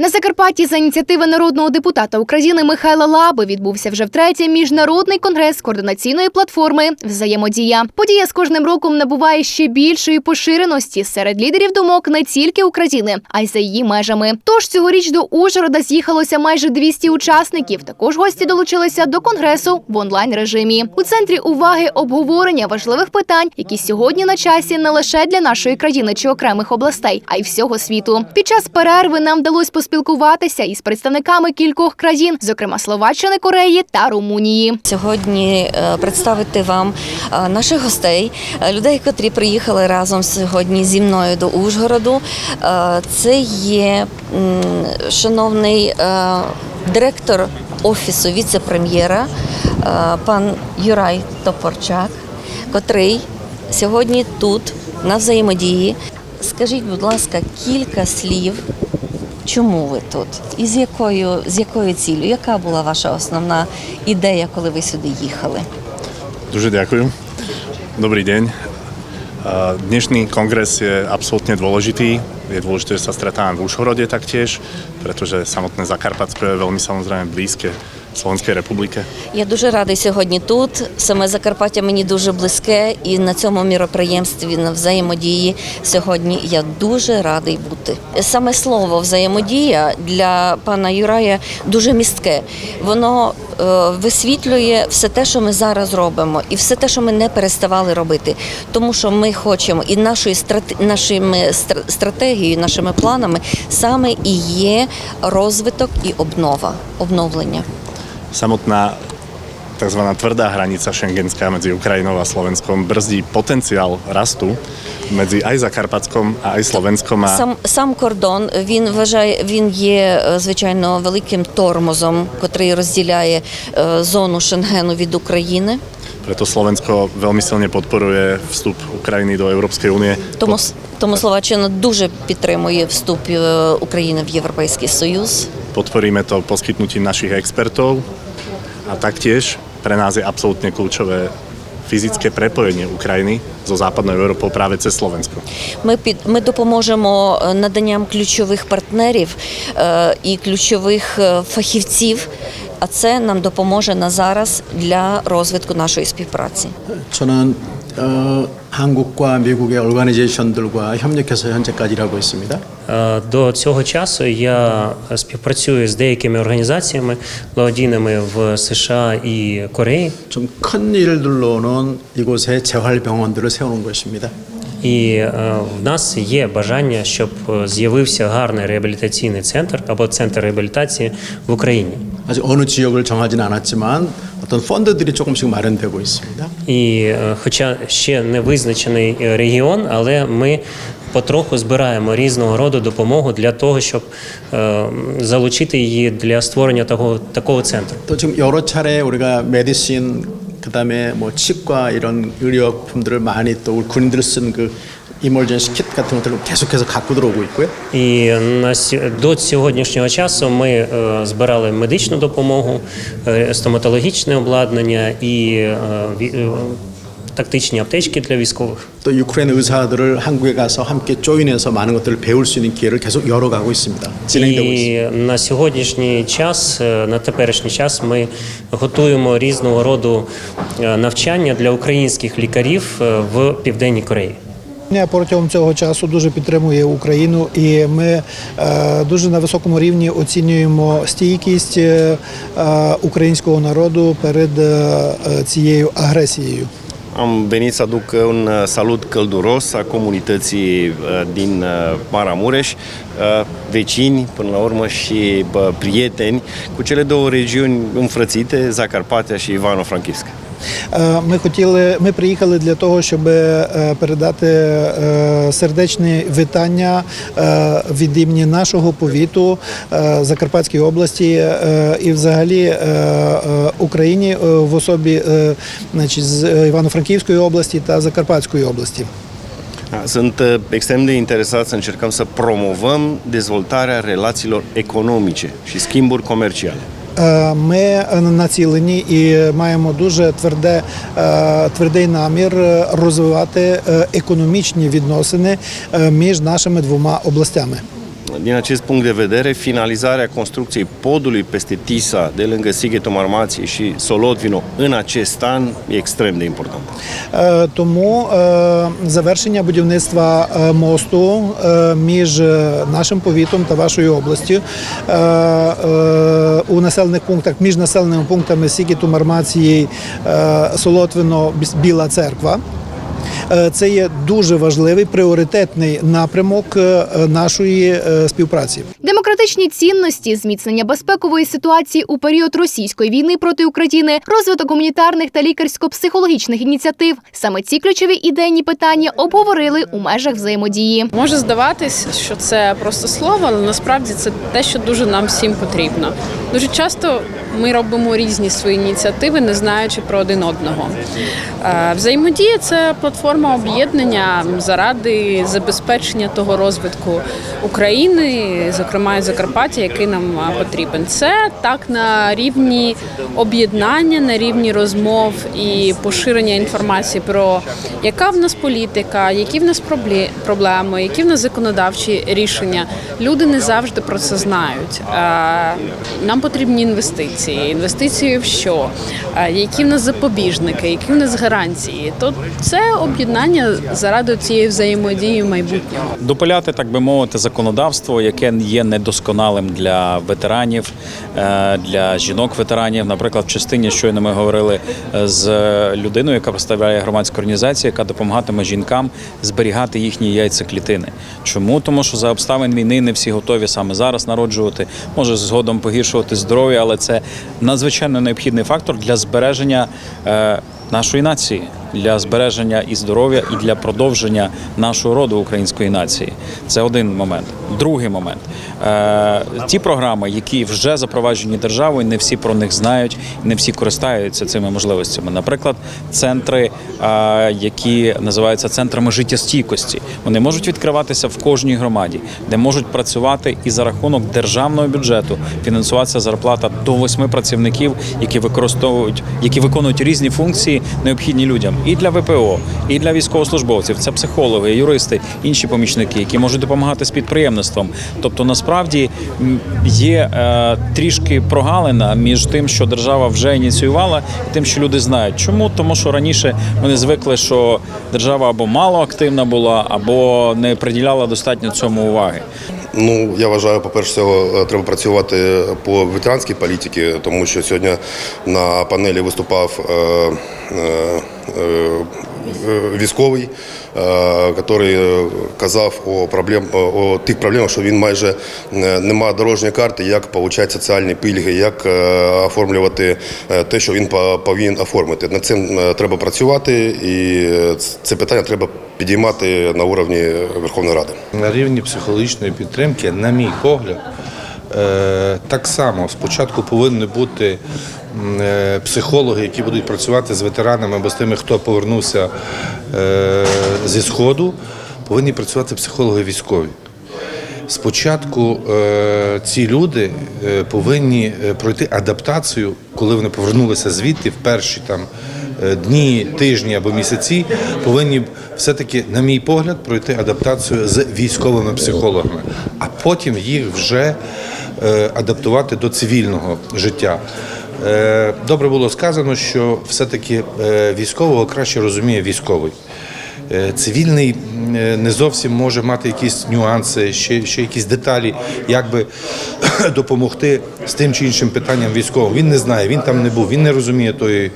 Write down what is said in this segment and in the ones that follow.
На Закарпатті за ініціативи народного депутата України Михайла Лаби відбувся вже втретє міжнародний конгрес координаційної платформи Взаємодія. Подія з кожним роком набуває ще більшої поширеності серед лідерів думок не тільки України, а й за її межами. Тож цьогоріч до Ужгорода з'їхалося майже 200 учасників. Також гості долучилися до конгресу в онлайн режимі. У центрі уваги обговорення важливих питань, які сьогодні на часі не лише для нашої країни чи окремих областей, а й всього світу. Під час перерви нам вдалося поспілкуватися із представниками кількох країн, зокрема Словаччини, Кореї та Румунії. Сьогодні е, представити вам е, наших гостей, е, людей, котрі приїхали разом сьогодні зі мною до Ужгороду. Це є шановний директор офісу віце-прем'єра пан Юрай Топорчак, котрий сьогодні тут на взаємодії. Скажіть, будь ласка, кілька слів. Чому ви тут? І з якою, з якою ціллю? Яка була ваша основна ідея, коли ви сюди їхали? Дуже дякую. Dobrý deň. A Dnešný kongres je absolútne dôležitý. Je dôležité, že sa stretávame v Užhorode taktiež, pretože samotné Zakarpatsko je veľmi samozrejme blízke Slovenskej republike. Я дуже радий сьогодні тут. Саме Закарпаття мені дуже близьке, і на цьому міроприємстві на взаємодії сьогодні я дуже радий бути. Саме слово взаємодія для пана Юрая дуже містке. Воно е, висвітлює все те, що ми зараз робимо, і все те, що ми не переставали робити. Тому що ми хочемо і нашою нашими стр- стратегією, нашими планами саме і є розвиток і обнова, обновлення. Samotná tzv. tvrdá hranica šengenská medzi Ukrajinou a Slovenskom brzdí potenciál rastu medzi aj Zakarpatskom a aj Slovenskom. A Сам сам кордон він вважає, він є е, звичайно великим тормозом, котрий розділяє е, зону Шенгену від України. preto Slovensko veľmi silne podporuje vstup Ukrajiny do Európskej únie. Тому с- тому Словаччина дуже підтримує вступ е, України в Європейський Союз. Podporíme to poskytnutím našich expertov a taktiež pre nás je absolútne kľúčové fyzické prepojenie Ukrajiny so západnou Európou práve cez Slovensko. Ми під ми допоможемо е, наданням ключових партнерів е, і ключових е, фахівців. А це нам допоможе на зараз для розвитку нашої співпраці. 저는 어, 한국과 미국의 얼가니제이션들과 협력해서 현재까지 일하고 있습니다. Е, До цього часу я співпрацюю з деякими організаціями благодійними в США і Кореї. 좀 큰 일들로는 이곳에 재활병원들을 세우는 것입니다. І е, в нас є бажання, щоб е, з'явився гарний реабілітаційний центр або центр реабілітації в Україні. 아직 어느 지역을 정하지는 않았지만 어떤 펀드들이 조금씩 마련되고 있습니다. І е, хоча ще не визначений е, регіон, але ми потроху збираємо різного роду допомогу для того, щоб е, залучити її для створення того такого центру. 또 지금 여러 차례 우리가 메디신 그다음에 뭐 치과 이런 의료품들을 많이 또 우리 군인들 쓰는 그 이멀전시 킷 같은 것들을 계속해서 갖고 들어오고 있고요. І на сі- до сьогоднішнього часу ми е, збирали медичну допомогу, е, стоматологічне обладнання і е, ві- е, тактичні аптечки для військових. 또 유크레인 의사들을 한국에 가서 함께 조인해서 많은 것들을 배울 수 있는 기회를 계속 열어가고 있습니다. 진행되고 있습니다. І на сьогоднішній час, е, на теперішній час, ми готуємо різного роду е, навчання для українських лікарів е, в Південній Кореї. Україна протягом цього часу дуже підтримує Україну, і ми е, дуже на високому рівні оцінюємо стійкість е, е, українського народу перед е, е, цією агресією. Am venit să aduc un uh, salut călduros a comunității uh, din uh, Maramureș, uh, vecini până la urmă și bă, prieteni cu cele două regiuni înfrățite, Zacarpatia și Ivano-Frankivsk. Е, Ми хотіли, ми приїхали для того, щоб е, передати е, сердечні вітання від імені нашого повіту Закарпатської області і взагалі Україні в особі значить, з Івано-Франківської області та Закарпатської області. Sunt extrem de interesat să încercăm să promovăm dezvoltarea relațiilor economice și schimburi comerciale. Е, Ми націлені і маємо дуже тверде, е, твердий намір розвивати е, економічні відносини між нашими двома областями. Din acest punct de vedere, finalizarea construcției podului peste Tisa, de lângă Sighetul Marmației și Solotvino, în acest an, e extrem de important. Е, Тому е, завершення будівництва е, мосту між е, нашим повітом та вашою областю е, е, у населених пунктах між населеними пунктами Сікіту, Мармації, Солотвино, Біла Церква. Е, Це є дуже важливий пріоритетний напрямок е, нашої е, співпраці. Демократичні цінності, зміцнення безпекової ситуації у період російської війни проти України, розвиток гуманітарних та лікарсько-психологічних ініціатив. Саме ці ключові ідейні питання обговорили у межах взаємодії. Може здаватись, що це просто слово, але насправді це те, що дуже нам всім потрібно. Дуже часто ми робимо різні свої ініціативи, не знаючи про один одного. Е, Взаємодія це платформа об'єднання заради забезпечення того розвитку України, зокрема і Закарпаття, який нам потрібен. Це так на рівні об'єднання, на рівні розмов і поширення інформації про яка в нас політика, які в нас проблеми, які в нас законодавчі рішення. Люди не завжди про це знають. Нам потрібні інвестиції. Інвестиції в що? Які в нас запобіжники, які в нас гарантії? То це об'єднання заради цієї взаємодії майбутнього. допиляти, так би мовити, законодавство, яке є недосконалим для ветеранів, е, для жінок-ветеранів. Наприклад, в частині щойно ми говорили е, з людиною, яка представляє громадську організацію, яка допомагатиме жінкам зберігати їхні яйцеклітини. Чому? Тому що за обставин війни не всі готові саме зараз народжувати, може згодом погіршувати здоров'я, але це надзвичайно необхідний фактор для збереження. Нашої нації для збереження і здоров'я, і для продовження нашого роду української нації. Це один момент. Другий момент. Е, ті програми, які вже запроваджені державою, не всі про них знають, не всі користаються цими можливостями. Наприклад, центри, е, які називаються центрами життєстійкості, вони можуть відкриватися в кожній громаді, де можуть працювати і за рахунок державного бюджету фінансуватися зарплата до восьми працівників, які використовують, які виконують різні функції, необхідні людям і для ВПО, і для військовослужбовців. Це психологи, юристи, інші помічники, які можуть допомагати з підприємництвом. Тобто, насправді є е, трішки прогалина між тим, що держава вже ініціювала, і тим, що люди знають. Чому? Тому що раніше вони звикли, що держава або мало активна була, або не приділяла достатньо цьому уваги. Ну, я вважаю, по-перше, всього, треба працювати по ветеранській політиці, тому що сьогодні на панелі виступав е, е, е, військовий, е, який казав о, проблем, о тих проблемах, що він майже е, не має дорожньої карти, як отримати соціальні пільги, як е, оформлювати е, те, що він по- повинен оформити. Над цим треба працювати, і це питання треба підіймати на уровні Верховної Ради. На рівні психологічної підтримки, на мій погляд, так само спочатку повинні бути психологи, які будуть працювати з ветеранами або з тими, хто повернувся е, зі Сходу, повинні працювати психологи військові. Спочатку е, ці люди е, повинні е, пройти адаптацію, коли вони повернулися звідти в перші там е, дні, тижні або місяці, повинні все-таки, на мій погляд, пройти адаптацію з військовими психологами, а потім їх вже е, адаптувати до цивільного життя. Е, Добре було сказано, що все-таки е, військового краще розуміє військовий. Е, Цивільний не зовсім може мати якісь нюанси, ще, ще якісь деталі, як би допомогти з тим чи іншим питанням військовим. Він не знає, він там не був, він не розуміє тої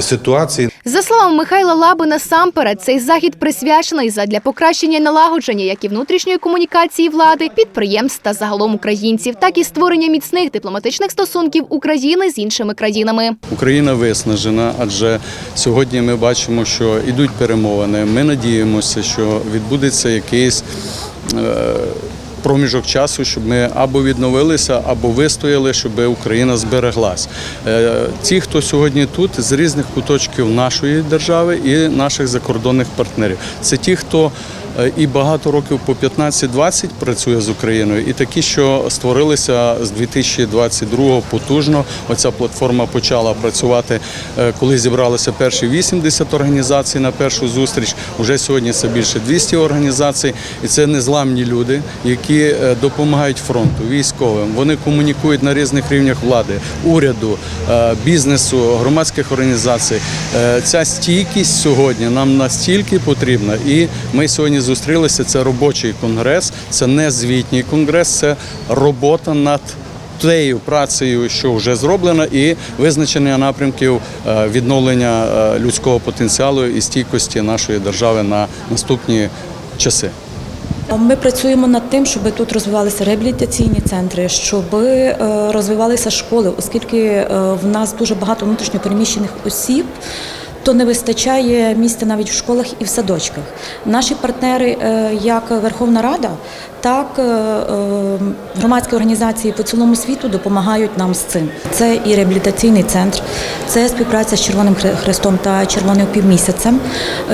ситуації. За словами Михайла Лаби, насамперед цей захід присвячений задля покращення налагодження як і внутрішньої комунікації влади, підприємств та загалом українців, так і створення міцних дипломатичних стосунків України з іншими країнами. Україна виснажена, адже сьогодні ми бачимо, що йдуть перемовини. Ми надіємося, що відбудеться якийсь е, проміжок часу, щоб ми або відновилися, або вистояли, щоб Україна збереглась. Е, Ті, хто сьогодні тут, з різних куточків нашої держави і наших закордонних партнерів, це ті, хто і багато років по 15-20 працює з Україною, і такі, що створилися з 2022 потужно. Оця платформа почала працювати, е, коли зібралися перші 80 організацій на першу зустріч. Уже сьогодні це більше 200 організацій, і це незламні люди, які е, допомагають фронту, військовим. Вони комунікують на різних рівнях влади, уряду, е, бізнесу, громадських організацій. Е, Ця стійкість сьогодні нам настільки потрібна, і ми сьогодні зустрілися. Це робочий конгрес, це не звітній конгрес, це робота над тією працею, що вже зроблена, і визначення напрямків е, відновлення е, людського потенціалу і стійкості нашої держави на наступні часи. Ми працюємо над тим, щоб тут розвивалися реабілітаційні центри, щоб е, розвивалися школи, оскільки в нас дуже багато внутрішньопереміщених осіб. То не вистачає місця навіть в школах і в садочках. Наші партнери, е, як Верховна Рада, так е, е, громадські організації по цілому світу допомагають нам з цим. Це і реабілітаційний центр, це співпраця з Червоним Хре- Хрестом та Червоним півмісяцем,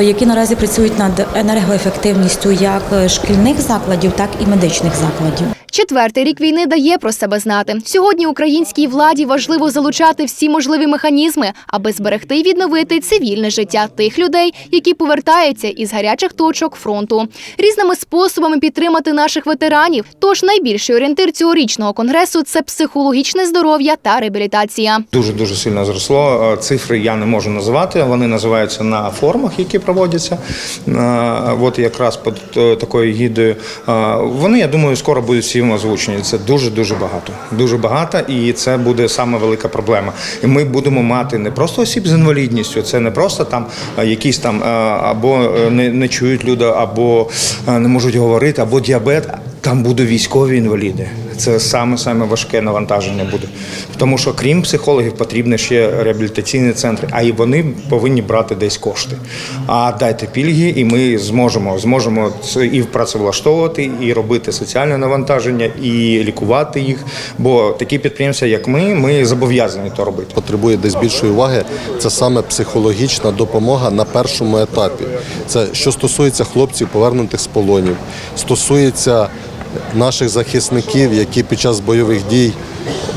які наразі працюють над енергоефективністю як шкільних закладів, так і медичних закладів. Четвертий рік війни дає про себе знати. Сьогодні українській владі важливо залучати всі можливі механізми, аби зберегти і відновити цивільне життя тих людей, які повертаються із гарячих точок фронту, різними способами підтримати наших ветеранів. Тож найбільший орієнтир цьогорічного конгресу це психологічне здоров'я та реабілітація. Дуже дуже сильно зросло. Е, Цифри я не можу називати. Вони називаються на форумах, які проводяться. Е, От якраз під е, такою гідою. Вони, я думаю, скоро будуть всім озвучені. Це дуже дуже багато. Дуже багато, і це буде саме велика проблема. І ми будемо мати не просто осіб з інвалідністю, це не просто там е, якісь там е, або е, не, не чують люди, або не можуть говорити, або діабет. Там будуть військові інваліди. Це саме саме важке навантаження буде. Тому що крім психологів потрібні ще реабілітаційні центри, а і вони повинні брати десь кошти. А дайте пільги, і ми зможемо зможемо це і працевлаштовувати, і робити соціальне навантаження, і лікувати їх. Бо такі підприємці, як ми, ми зобов'язані то робити. потребує десь більшої уваги, це саме психологічна допомога на першому етапі. Це що стосується хлопців, повернутих з полонів, стосується наших захисників, які під час бойових дій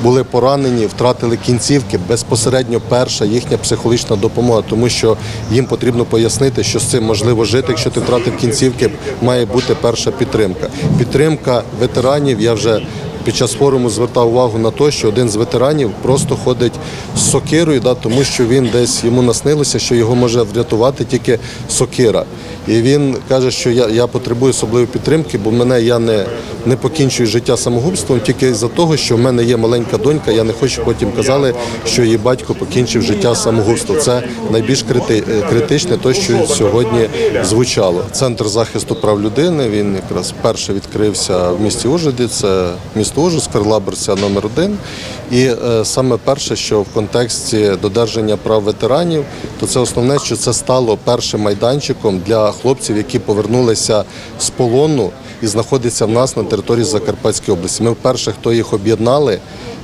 були поранені, втратили кінцівки. Безпосередньо перша їхня психологічна допомога, тому що їм потрібно пояснити, що з цим можливо жити. Якщо ти втратив кінцівки, має бути перша підтримка. Підтримка ветеранів. Я вже під час форуму звертав увагу на те, що один з ветеранів просто ходить з сокирою, да, тому що він десь йому наснилося, що його може врятувати тільки сокира. І він каже, що я, я потребую особливої підтримки, бо мене я не, не покінчую життя самогубством тільки за того, що в мене є маленька донька. Я не хочу, потім казали, що її батько покінчив життя самогубством. Це найбільш крити, критичне, те, що сьогодні звучало. Центр захисту прав людини. Він якраз перший відкрився в місті Ужгороді. Це місто Ужгород, Скверлаберця номер один. І е, саме перше, що в контексті додержання прав ветеранів, то це основне, що це стало першим майданчиком для хлопців, які повернулися з полону і знаходяться в нас на території Закарпатської області. Ми вперше, хто їх об'єднали.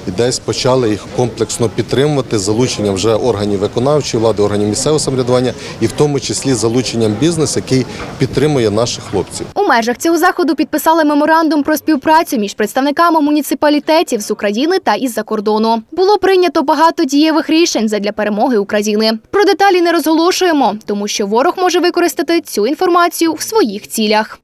І десь почали їх комплексно підтримувати залученням вже органів виконавчої влади, органів місцевого самоврядування, і в тому числі залученням бізнесу, який підтримує наших хлопців. У межах цього заходу підписали меморандум про співпрацю між представниками муніципалітетів з України та із-за кордону. Було прийнято багато дієвих рішень задля перемоги України. Про деталі не розголошуємо, тому що ворог може використати цю інформацію в своїх цілях.